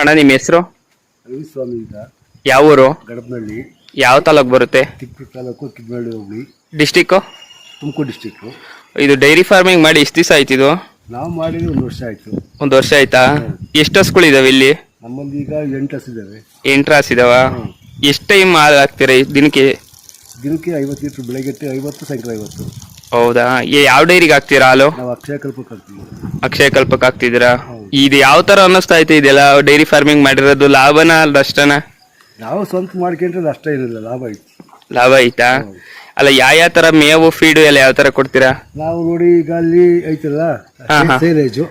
ಅಣ್ಣ ನಿಮ್ಮ ಹೆಸರು? ರವಿಸ್ವಾಮಿ ಅಂತ. ಯಾವ ಊರು? ಗಡಪನಹಳ್ಳಿ. ಯಾವ ತಾಲೂಕು ಬರುತ್ತೆ? ತಿಪ್ಪಿ ತಾಲೂಕು ಕಿದ್ನಹಳ್ಳಿ ಹೋಗ್ಲಿ ಡಿಸ್ಟಿಕ್ಕು? ತುಮಕೂರು ಡಿಸ್ಟಿಕ್ಕು. ಇದು ಡೈರಿ ಫಾರ್ಮಿಂಗ್ ಮಾಡಿ ಎಷ್ಟು ದಿವಸ ಆಯ್ತು ಇದು? ನಾವು ಮಾಡಿದ್ರೆ ಒಂದು ವರ್ಷ ಆಯಿತು. ಒಂದು ವರ್ಷ ಆಯ್ತಾ? ಎಷ್ಟು ಹಸುಗಳಿದಾವೆ ಇಲ್ಲಿ? ನಮ್ಮಲ್ಲಿ ಈಗ ಎಂಟು ಹಸಿದ್ದಾವೆ ಎಂಟು ರಾಸ್ ಇದಾವ? ಎಷ್ಟು ಟೈಮ್ ಹಾಲು ಹಾಕ್ತೀರಾ ಈ ದಿನಕ್ಕೆ? ದಿನಕ್ಕೆ ಐವತ್ತು ಲೀಟ್ರ್ ಬೆಳಗ್ಗೆ ಐವತ್ತು ಸಾಯಂಕಾಲ ಐವತ್ತು. ಹೌದಾ? ಏ- ಯಾವ ಡೈರಿಗೆ ಹಾಕ್ತೀರಾ ಹಾಲು? ನಾವು ಅಕ್ಷಯ ಕಲ್ಪಕ್ಕೆ ಹಾಕ್ತೀವಿ. ಅಕ್ಷಯ ಕಲ್ಪಕ್ಕೆ ಹಾಕ್ತಿದ್ದೀರಾ? ಇದು ಯಾವ ತರ ಅನ್ನಿಸ್ತಾ ಐತೆ ಇದೆಲ್ಲ? ಡೈರಿ ಫಾರ್ಮಿಂಗ್ ಮಾಡಿರೋದು ಲಾಭನ ನಷ್ಟನ? ನಾವು ಸ್ವಂತ ಮಾಡ್ಕೊಂಡ್ರೆ ಅಷ್ಟೇ ಏನಿಲ್ಲ ಲಾಭ ಐತಿ ಲಾಭ ಐತಾ ಅಲ್ಲ ಯಾವ ಯಾವ ತರ ಮೇವು ಫೀಡು ಎಲ್ಲ ಯಾವ ತರ ಕೊಡ್ತೀರಾ? ನಾವು ನೋಡಿ ಈಗ ಅಲ್ಲಿ ಐತಲ್ಲ. ಸೈಲೇಜು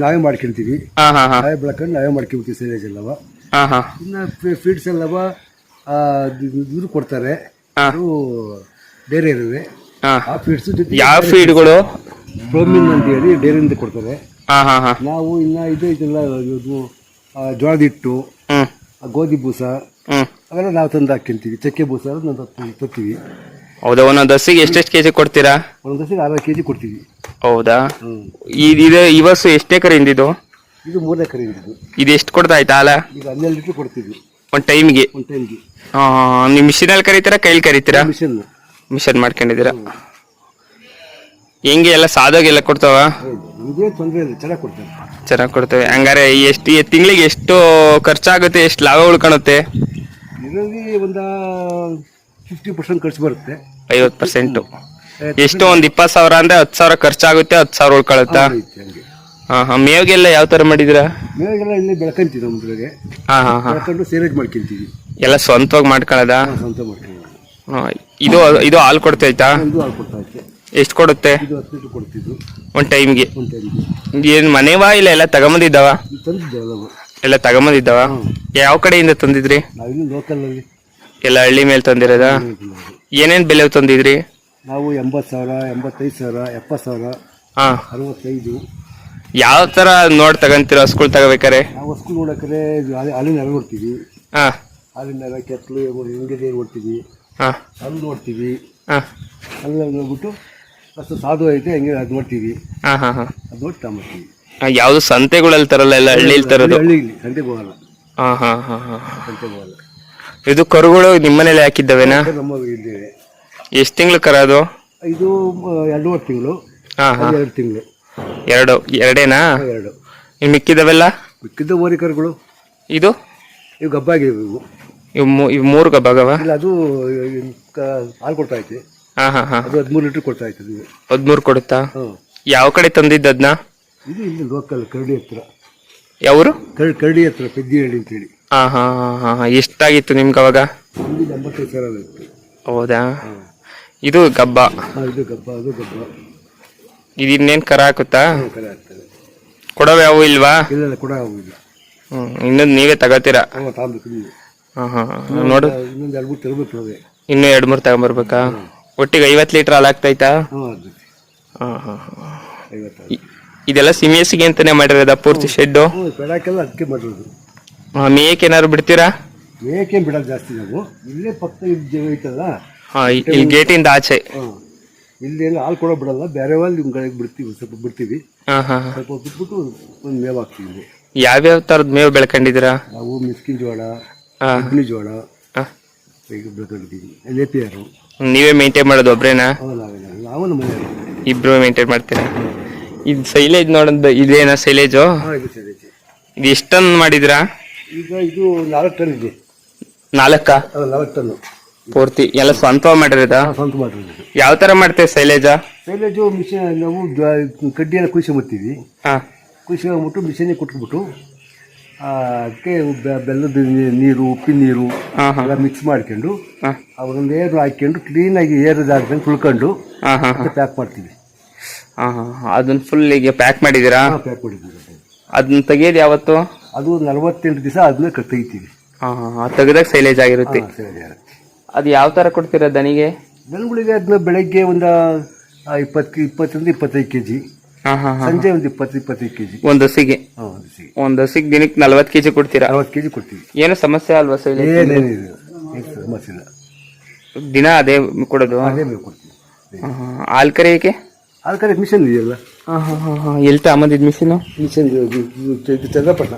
ನಾವೇ ಮಾಡ್ಕೊಂತೀವಿ. ಹಾ ಹಾ ಹಾ. ನಾವೇ ಬೆಳ್ಕೊಂಡು ನಾವೇ ಮಾಡ್ಕೊಂತೀವಿ ಸೈಲೇಜ್ ಎಲ್ಲವ. ಹಾ ಹಾ. ಇನ್ನು ಫೀಡ್ಸ್ ಎಲ್ಲವ ಆ, ಇದು- ಕೊಡ್ತಾರೆ. ಹಾ. ಬೇರೆ ಇರುವೆ ಹಾ. ಆ ಫೀಡ್ಸ್ ಜೊತೆ ಯಾವ ಫೀಡ್ಗಳು ಪ್ರೋಮಿನ್ ಅಂತ ಹೇಳಿ ಡೈರಿಯಿಂದ ಕೊಡ್ತಾರೆ. ನಾವು ಇನ್ನ ಇದು ಇದೆಲ್ಲ ಇದು ಆ, ಜೋಳದ ಹಿಟ್ಟು ಆ, ಗೋಧಿ ಬೂಸ ಅವೆಲ್ಲ ನಾವು ತಂದು ಹಾಕ್ಕೊಂತೀವಿ. ಚಕ್ಕೆ ಬೂಸ ನಾವು ತರ್ತೀವಿ- ತರ್ತೀವಿ. ಹೌದಾ ಒಂದೊಂದು ಹಸಿಗೆ ಎಷ್ಟೆಷ್ಟು ಕೆಜಿ ಕೊಡ್ತೀರಾ? ಒಂದೊಂದು ಹಸಿಗೆ ಆರು ಕೆ ಜಿ ಕೊಡ್ತೀವಿ. ಹೌದಾ? ಹ್ಞೂ ಇದು ಇದು ಇವತ್ತು ಎಷ್ಟು ಎಕರೆ ಹಿಂದಿದ್ದು ಇದು ಮೂರನೇ ಕರೆ ಇದು ಇದು ಎಷ್ಟು ಕೊಡ್ತಾ ಆಯ್ತಾ ಹಾಲ ಈಗ ಹನ್ನೆರಡು ಲೀಟ್ರ್ ಕೊಡ್ತೀವಿ. ಒಂದು ಟೈಮ್ಗೆ? ಒಂದು ಟೈಮ್ಗೆ. ನೀವು ಮಿಷಿನಲ್ಲಿ ಕರೀತೀರಾ ಕೈಲಿ ಕರೀತೀರಾ? ಮಿಷನ್ ಮಿಷನ್ ಮಾಡ್ಕೊಂಡಿದ್ದೀರಾ? ಹೆಂಗೆ ಎಲ್ಲ ಸಾದಾಗೆಲ್ಲ ಕೊಡ್ತಾವ? ಇದೇ ತೊಂದರೆ ಇಲ್ಲ ಚೆನ್ನಾಗಿ ಕೊಡ್ತಾರೆ. ಚೆನ್ನಾಗಿ ಕೊಡ್ತೇವೆ. ಹಂಗಾರೆ ಎಷ್ಟು ತಿಂಗಳಿಗೆ ಎಷ್ಟು ಖರ್ಚಾಗುತ್ತೆ ಎಷ್ಟು ಲಾಭ ಉಳ್ಕೊಳುತ್ತೆ? ಇದರಲ್ಲಿ ಒಂದು ಫಿಫ್ಟಿ ಪರ್ಸೆಂಟ್ ಖರ್ಚು ಬರುತ್ತೆ. ಐವತ್ತು ಪರ್ಸೆಂಟು ಎಷ್ಟು ಒಂದು ಇಪ್ಪತ್ತು ಸಾವಿರ ಅಂದ್ರೆ ಹತ್ತು ಸಾವಿರ ಖರ್ಚಾಗುತ್ತೆ ಹತ್ತು ಸಾವಿರ ಉಳ್ಕೊಳುತ್ತಾ? ಐತೆ ಹಂಗೆ. ಹಾಂ ಹಾಂ. ಮೇವಿಗೆಲ್ಲ ಯಾವ ತರ ಮಾಡಿದ್ರ ಮೇಲೆಲ್ಲ ಇಲ್ಲೇ ಬೆಳ್ಕೊಂತೀವಿ ನಮ್ಮದ್ರಾಗೆ ಹಾಂ ಹಾಂ ಹಾಂ. ಬೆಳ್ಕೊಂಡು ಸೇಲೇಜ್ ಮಾಡ್ಕೊಂತೀವಿ ಎಲ್ಲ ಸ್ವಂತವಾಗಿ ಮಾಡ್ಕೊಳ್ಳೋದಾ? ನಾವು ಸ್ವಂತ ಮಾಡ್ತೀವಿ ಹಾಂ ಇದು ಇದು ಹಾಲು ಕೊಡ್ತೈತಾ? ಇದು ಹಾಲು ಕೊಡ್ತಾ ಎಷ್ಟು ಕೊಡುತ್ತೆ? ಇದು ಹತ್ತು ಲೀಟ್ರ್ ಕೊಡ್ತಿದ್ದು ಒಂದು ಟೈಮ್ಗೆ. ಒಂದು ಟೈಮ್ಗೆ. ಏನು ಮನೆವಾ ಇಲ್ಲ ಎಲ್ಲ ತಗೊಂಬಂದಿದ್ದಾವ? ಎಲ್ಲ ತಗೊಂಬಂದಿದ್ದಾವ? ಯಾವ ಕಡೆಯಿಂದ ತಂದಿದ್ರಿ? ಲೋಕಲಲ್ಲಿ. ಎಲ್ಲ ಹಳ್ಳಿ ಮೇಲೆ ತಂದಿರೋದ? ಏನೇನು ಬೆಲೆ ತಂದಿದ್ರಿ? ನಾವು ಎಂಬತ್ತು ಸಾವಿರ ಎಂಬತ್ತೈದು ಸಾವಿರ ಎಪ್ಪತ್ತು ಸಾವಿರ ಹಾಂ. ಅರವತ್ತೈದು. ಯಾವ ಥರ ನೋಡಿ ತಗೊಂತೀರ ಹಸ್ಗಳು ತಗೋಬೇಕಾರೆ ನಾವು ನೋಡಕ್ರೆ ಅಲ್ಲಿ ನೆಲ ನೋಡ್ತೀವಿ ಹಾಂ. ಹಾಲಿನ ನೆಲ ಕೆತ್ತಲು ಹೆಂಗಿದೆ ನೋಡ್ತೀವಿ ಹಾಂ. ಅಲ್ಲಿ ನೋಡ್ತೀವಿ. ಹಾಂ. ಅಲ್ಲಿ ನೋಡ್ಬಿಟ್ಟು ಅಷ್ಟು ಸಾಧು ಐತೆ ಹೆಂಗೆ ಅದು ನೋಡ್ತೀವಿ. ಹಾಂ ಹಾಂ ಹಾಂ. ಅದು ನೋಡಿ ತಗೊಂಬರ್ತೀವಿ. ಯಾವುದು ಸಂತೆಗಳಲ್ಲಿ ತರಲ್ಲ ಎಲ್ಲ ಹಳ್ಳಿಲಿ ತರೋದು? ಹಳ್ಳಿ ಇಲ್ಲಿ ಸಂತೆಗೆ ಹೋಗಲ್ಲ ಹಾಂ ಹಾಂ ಹಾಂ ಹಾಂ. ಸಂತೆಗೆ ಹೋಗಲ್ಲ ಇದು ಕರುಗಳು ನಿಮ್ಮನೇಲೆ ಹಾಕಿದ್ದವೇನಾ? ನಮ್ಮ ಇದ್ದೇವೆ ಎಷ್ಟು ತಿಂಗಳು ಕರ ಅದು? ಇದು ಮ, ಎರಡೂವರೆ ತಿಂಗಳು. ಹಾಂ ಹಾಂ. ಎರಡು ತಿಂಗಳು. ಎರಡು ಎರಡೇನಾ? ಎರಡು. ಇನ್ನು ಮಿಕ್ಕಿದವೆಲ್ಲ? ಮಿಕ್ಕಿದ್ದ ಓರಿಕರುಗಳು ಇದು? ಇವು ಗಬ್ಬಾಗಿವೆ ಇವು. ಇವು ಮೂ ಇವು ಮೂರು ಗಬ್ಬಾಗವ? ಇಲ್ಲ ಅದು ಕ- ಹಾಲು ಕೊಡ್ತಾ ಐತೆ. ಹಾಂ ಹಾಂ ಹಾಂ. ಅದು ಹದಿಮೂರು ಲೀಟ್ರ್ ಕೊಡ್ತಾ ಹದಿಮೂರು ಕೊಡುತ್ತಾ? ಹಾಂ. ಯಾವ ಕಡೆ ತಂದಿದ್ದದ್ನ ಇದು ಇಲ್ಲಿ ಲೋಕಲ್ ಕರಡಿ ಹತ್ರ. ಯಾವರು? ಕರಡಿ ಕರಡಿ ಹತ್ರ ಪೆದ್ದಿಹಳ್ಳಿ ಅಂತೇಳಿ. ಹಾಂ ಹಾಂ ಹಾಂ ಹಾಂ ಹಾಂ. ಎಷ್ಟಾಗಿತ್ತು ನಿಮ್ಗೆ ಅವಾಗ? ಇಲ್ಲಿ ಎಂಬತ್ತೈದು ಸಾವಿರ ಇತ್ತು. ಹೌದಾ? ಇದು ಗಬ್ಬ. ಹಾಂ ಇದು ಗಬ್ಬ ಅದು ಗಬ್ಬ. ಇದು ಇನ್ನೇನು ಕರ ಹಾಕುತ್ತಾ? ಕರೆ ಆಗ್ತದೆ ಕೊಡವ ಯಾವ ಇಲ್ವಾ? ಇಲ್ಲ ಕೂಡ ಇನ್ನೊಂದು ನೀವೇ ತಗೋತೀರಾ? ನೀವು ಹಾಂ ಹಾಂ ನೋಡು. ಇನ್ನೊಂದು ಎರಡು ಮೂರು ತರಬೇಕು ನಾವೇ. ಇನ್ನೂ ಎರಡು ಮೂರು ತಗೊಂಬರ್ಬೇಕಾ? ಒಟ್ಟಿಗೆ ಐವತ್ತು ಲೀಟರ್ ಹಾಲು ಆಗ್ತೈತಾ ಹಾಂ ಹಾಂ ಹಾಂ ಹಾಂ. ಐವತ್ತು ಇದೆಲ್ಲ ಸಿಮಿಯಸ್ಗೆ ಅಂತಾನೆ ಮಾಡಿರೋದ ಪೂರ್ತಿ ಶೆಡ್ಡು? ಹ್ಞೂ ಬೆಳಕೆಲ್ಲ ಅದಕ್ಕೆ ಮಾಡಿರೋದು. ಮೇಯಕ್ಕೆ ಏನಾದ್ರು ಬಿಡ್ತೀರಾ? ಮೇಕೆ ಬಿಡೋದು ಜಾಸ್ತಿ ನಾವು. ಇಲ್ಲೇ ಪಕ್ಕ ಇದು ಐತಲ್ಲ? ಹಾಂ ಇಲ್ಲಿ ಗೇಟಿಂದ ಆಚೆ. ಹಾಂ ಎಲ್ಲ ಹಾಲು ಕೊಡೋ ಬಿಡಲ್ಲ. ಬೇರೆ ನಿಮ್ಮ ಕಡೆಗೆ ಬಿಡ್ತೀವಿ ಸ್ವಲ್ಪ ಬಿಡ್ತೀವಿ. ಹಾಂ ಹಾಂ ಸ್ವಲ್ಪ ಬಿಟ್ಬಿಟ್ಟು ಒಂದು ಮೇವು ಹಾಕ್ತೀವಿ ಇಲ್ಲಿ. ಯಾವ್ಯಾವ ಥರದ ಮೇವು ಬೆಳ್ಕೊಂಡಿದ್ದೀರಾ? ನಾವು ಮಿಸ್ಕಿನ್ ಜೋಳ ಹಾಂ. ಜೋಳ ಹಾಂ. ನೀವೇ ಮೇಂಟೈನ್ ಮಾಡೋದು ಒಬ್ರೇನಾ? ಅವು ನಾವೇ ನಾವು. ನಮ್ಮ ಮನೆಯಲ್ಲಿ ಇಬ್ರು ಮೇಂಟೈನ್ ಮಾಡ್ತೀರಾ? ಇದು ಸೈಲೇಜ್ ನೋಡೋದು ಇದೇನಾ ಸೈಲೇಜು ಇದು ಸರಿ ಇದೆ. ಮಾಡಿದ್ರಾ ಈಗ ಇದು ನಾಲ್ಕು ಟನ್ ಇದೆ. ನಾಲ್ಕಾ? ಅದು ನಾಲ್ಕು ಟನ್ನು ಪೂರ್ತಿ ಎಲ್ಲ ಸ್ವಂತ ಮಾಡಿರೋದ ಸ್ವಂತ ಮಾಡಿರೋದು. ಯಾವ ಥರ ಮಾಡ್ತೇವೆ ಸೈಲೇಜಾ ಸೈಲೇಜು ಮಿಷನ್ ನಾವು ಕಡ್ಡಿಯನ್ನು ಕಡ್ಡಿಯೆಲ್ಲ ಕುಯ್ಸ್ಕೊಂಬರ್ತೀವಿ ಹಾಂ. ಕುಯ್ಸ್ಕೊಂಬಿಟ್ಟು ಮಿಷನಿಗೆ ಕೊಟ್ಬಿಟ್ಟು ಅದಕ್ಕೆ ಬೆಲ್ಲದ ನೀರು ಉಪ್ಪಿನ ನೀರು ಎಲ್ಲ ಮಿಕ್ಸ್ ಮಾಡ್ಕೊಂಡು ಹಾಂ. ಅವರೊಂದು ಏರು ಕ್ಲೀನ್ ಕ್ಲೀನಾಗಿ ಏರು ಹಾಕ್ದಂಗೆ ತುಳ್ಕೊಂಡು ಹಾಂ ಹಾಂ ಹಾಂ. ಪ್ಯಾಕ್ ಮಾಡ್ತೀವಿ. ಹಾಂ ಹಾಂ ಅದನ್ನ ಫುಲ್ ಈಗ ಪ್ಯಾಕ್ ಮಾಡಿದ್ದೀರಾ ಪ್ಯಾಕ್ ಮಾಡಿದ್ದೀವಿ. ಅದನ್ನ ತೆಗಿಯೋದು ಯಾವತ್ತು? ಅದು ನಲವತ್ತೆಂಟು ದಿವಸ ಅದನ್ನ ತೆಗಿತೀವಿ. ಹಾಂ ಹಾಂ ಹಾಂ. ತೆಗೆದಾಗ ಸೈಲೇಜ್ ಆಗಿರುತ್ತೆ. ಅದು ಯಾವ ಥರ ಕೊಡ್ತೀರಾ ದನಿಗೆ? ದನಗಳಿಗೆ ಅದನ್ನ ಬೆಳಗ್ಗೆ ಒಂದು ಇಪ್ಪತ್ತು ಇಪ್ಪತ್ತರಿಂದ ಇಪ್ಪತ್ತೈದು ಕೆ ಜಿ ಸಂಜೆ ಒಂದು ಇಪ್ಪತ್ತು ಇಪ್ಪತ್ತೈದು ಕೆಜಿ. ಒಂದು ಹಸಿಗೆ. ಒಂದ್ ಸಿಹಿ ಒಂದು ಹಸಿಗೆ ದಿನಕ್ಕೆ ನಲ್ವತ್ತು ಕೆಜಿ ಕೊಡ್ತೀರಾ? ಅರವತ್ತು ಕೆಜಿ ಕೊಡ್ತೀವಿ. ಏನು ಸಮಸ್ಯೆ ಅಲ್ವಾ ಏನೇನಿದೆ ಏನು ಸಮಸ್ಯೆ ಇಲ್ಲ. ದಿನ ಅದೇ ಕೊಡೋದು? ಅದೇ ಬೇಕು ಕೊಡ್ತೀವಿ. ಹಾಂ ಹಾಂ. ಹಾಲು ಕರೆಯೋಕೆ ಆ ಕಡೆ ಮಿಷನ್ ಇದೆಯಲ್ಲ? ಹಾಂ ಹಾಂ ಹಾಂ ಹಾಂ. ಎಲ್ಲಿ ತಗೊಂಬಂದಿದ್ದು ಮಿಷಿನು? ಮಿಷನ್ ಚಂದ್ರಪಟ್ಟಣ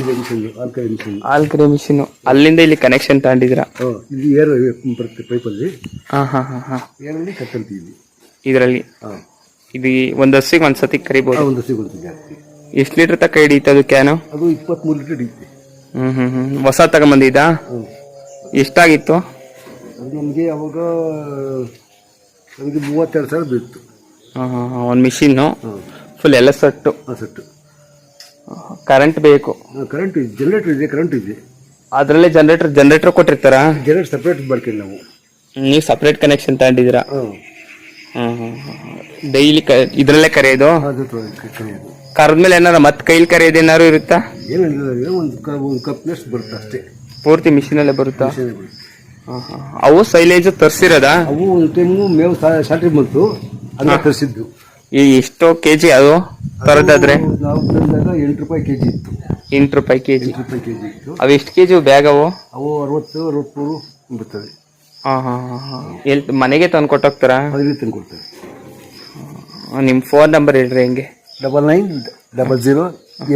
ಇದು ಮಿಷನ್ ಆಲ್ಕರಿ ಮಿಷನ್. ಹಾಲ್ ಕರೆ ಮಿಷಿನ್. ಅಲ್ಲಿಂದ ಇಲ್ಲಿ ಕನೆಕ್ಷನ್ ತಗೊಂಡಿದ್ದೀರಾ? ಹಾಂ ಇಲ್ಲಿ ಏರ್ ಬರುತ್ತೆ ಪೈಪಲ್ಲಿ ಹಾ ಹಾ ಹಾ ಹಾ. ಏರಲ್ಲಿ ಕತ್ತಂತೀವಿ ಇದರಲ್ಲಿ? ಹಾಂ. ಇದು ಒಂದು ಹಸಿಗೆ ಒಂದ್ ಸತಿ ಕರಿಬೋದು ಒಂದು ಸಿಗುತ್ತೆ ಜಾಸ್ತಿ. ಎಷ್ಟು ಲೀಟರ್ ತಕ್ಕ ಹಿಡಿಯುತ್ತೆ ಅದು ಕ್ಯಾನು? ಅದು ಇಪ್ಪತ್ತ್ಮೂರು ಲೀಟರ್ ಹಿಡಿಯುತ್ತೆ. ಹ್ಮ್ ಹ್ಮ್ ಹ್ಮ್. ಹೊಸ ತಗೊಂಬಂದಿದ್ದಾ ಹ್ಞೂ ಎಷ್ಟಾಗಿತ್ತು? ಅದು ನಮಗೆ ಅವಾಗ ನಮಗೆ ಮೂವತ್ತೆರಡು ಸಾವಿರ ಬೀಳ್ತು ಹಾಂ ಹಾಂ ಹಾಂ. ಒಂದು ಮಿಷಿನ್ನು? ಹಾಂ. ಫುಲ್ ಎಲ್ಲ ಸಟ್ಟು? ಸಟ್ಟು. ಸೆಟ್ಟು ಕರೆಂಟ್ ಬೇಕು. ಕರೆಂಟ್ ಇದೆ ಜನರೇಟರ್ ಇದೆ ಕರೆಂಟ್ ಇದೆ. ಅದರಲ್ಲೇ ಜನರೇಟರ್ ಜನರೇಟರ್ ಕೊಟ್ಟಿರ್ತಾರಾ? ಜನರೇಟ್ ಸಪ್ರೇಟ್ ಬಳಕೆ ನಾವು. ನೀವು ಸಪ್ರೇಟ್ ಕನೆಕ್ಷನ್ ತಗೊಂಡಿದ್ದೀರಾ? ಹಾಂ. ಡೈಲಿ ಇದ್ರಲ್ಲೇ ಕರೆಯೋದು? ಅದು ಕರೆಯೋದು. ಕರೆದ್ಮೇಲೆ ಏನಾರ ಮತ್ತೆ ಕೈಲಿ ಕರೆಯೋದು ಏನಾರು ಇರುತ್ತಾ? ಏನಿಲ್ಲ ಒಂದು ಕ ಒಂದು ಕಪ್ನಷ್ಟು ಬರುತ್ತೆ ಅಷ್ಟೇ. ಪೂರ್ತಿ ಮಿಷಿನಲ್ಲೇ ಬರುತ್ತಾ? ಹಾಂ ಹಾಂ. ಅವು ಸೈಲೇಜ್ ತರಿಸಿರೋದಾ? ಅವು ಒಂದು ಟೈಮು ಮೇವು ಸ್ಯಾಲ್ರಿ ಬಂತು ಅದನ್ನ ತರಿಸಿದ್ದು. ಈ ಎಷ್ಟೋ ಕೆ ಜಿ ಅದು ತರದಾದ್ರೆ? ಅದು ನಾವು ತಂದಾಗ ಎಂಟು ರೂಪಾಯಿ ಕೆ ಜಿ ಇತ್ತು. ಎಂಟು ರೂಪಾಯಿ ಕೆ ಜಿ ಎಂಟು ರೂಪಾಯಿ ಕೆ ಜಿ ಇತ್ತು. ಅವು ಎಷ್ಟು ಕೆ ಜಿ ಬ್ಯಾಗ್ ಅವು ಅವು ಅರವತ್ತು ಅರವತ್ತ್ಮೂರು ಬರ್ತದೆ. ಹಾಂ ಹಾಂ ಹಾಂ ಹಾಂ. ಎಲ್ಲಿ ಮನೆಗೆ ತಂದು ಕೊಟ್ಟೋಗ್ತಾರಾ? ಕೊಡ್ತಾರೆ ನಿಮ್ಮ ಫೋನ್ ನಂಬರ್ ಹೇಳ್ರಿ ಹೆಂಗೆ? Double nine double zero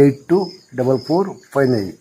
eight two double four five nine.